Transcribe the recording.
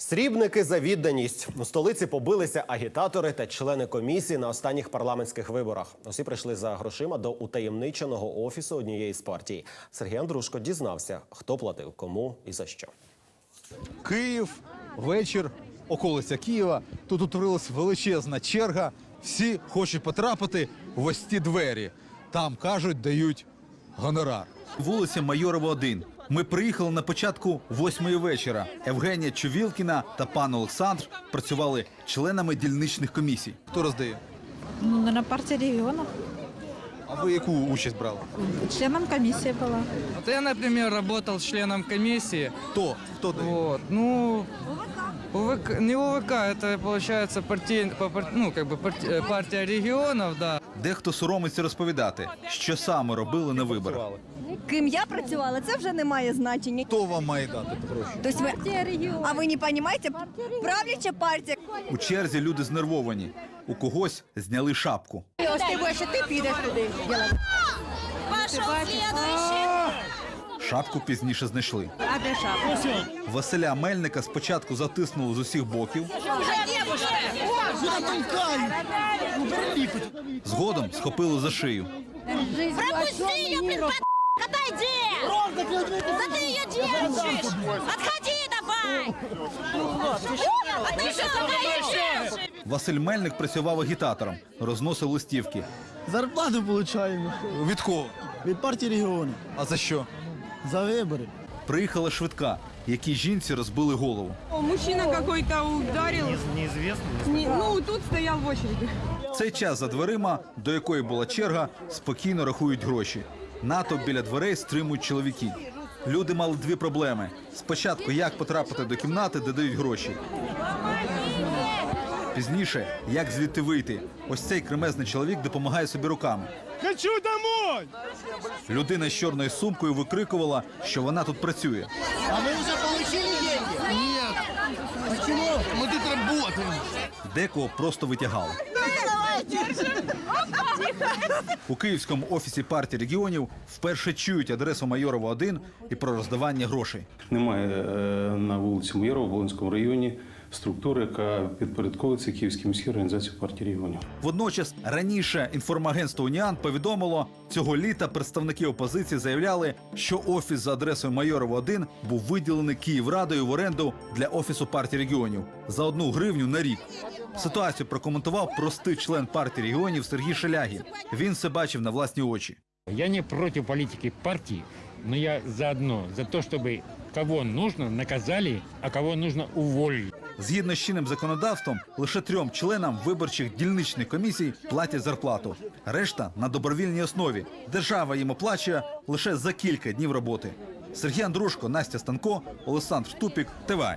Срібники за відданість у столиці побилися агітатори та члени комісії на останніх парламентських виборах. Усі прийшли за грошима до утаємниченого офісу однієї з партій. Сергій Андрушко дізнався, хто платив кому і за що. Київ, вечір, околиця Києва. Тут утворилась величезна черга. Всі хочуть потрапити в ось ті двері. Там кажуть, дають гонорар. Вулиця Майорова 1. Ми приїхали на початку восьмої вечора. Евгенія Чувілкіна та пан Олександр працювали членами дільничних комісій. Хто роздає? Ну, на партії регионов. А ви яку участь брали? Членом комиссии была. Вот я, например, работал членом комиссии. Хто? Хто дає? Вот, ну, УВК, не УВК, это получается партий, по пар- ну, как бы парти- э, партия регионов, да. Дехто соромиться розповідати, що саме робили на виборах. Ким я працювала, це вже не має значення. Хто вам має дати гроші? Тобто ви, а ви не розумієте? Правляча партія. У черзі люди знервовані. У когось зняли шапку. Ось ти більше, ти підеш туди. Шапку пізніше знайшли. А де шапка? Василя Мельника спочатку затиснули з усіх боків. Згодом схопили за шию. Пропусти под... Отойди! Ты ее держишь! Отходи Василь Мельник працював агітатором, розносив листівки. Зарплату получаємо Від кого? від партії регіонів А за що? за вибори. Приїхала швидка, якій жінці розбили голову. Мужчина какой-то ударил. Неизвестно. ну, тут стоял в очереди. В цей час за дверима, до якої була черга, спокійно рахують гроші. Натовп біля дверей стримують чоловіки. Люди мали дві проблеми: спочатку, як потрапити до кімнати, де дають гроші. Пізніше, як звідти вийти. Ось цей кремезний чоловік допомагає собі руками. Хочу домой! Людина з чорною сумкою викрикувала, що вона тут працює. А ви вже отримали деньги? Ні. Почему? Ми тут працюємо. Декого просто витягали. У київському офісі партії регіонів вперше чують адресу Майорова 1 і про роздавання грошей. Немає е, на вулиці Майорова в Волинському районі структури, яка підпорядковується Київській міській організації партії регіонів. Водночас раніше інформагентство Уніан повідомило, цього літа представники опозиції заявляли, що офіс за адресою Майорова 1 був виділений Київрадою в оренду для офісу партії регіонів за одну гривню на рік. Ситуацію прокоментував простий член партії регіонів Сергій Шелягін. Він все бачив на власні очі. Я не против политики партии, но я заодно за то, чтобы кого нужно наказали, а кого нужно уволили. Згідно з чинним законодавством, лише трьом членам виборчих дільничних комісій платять зарплату. Решта на добровільній основі. Держава їм оплачує лише за кілька днів роботи. Сергій Андрушко, Настя Станко, Олександр Тупік, ТВА.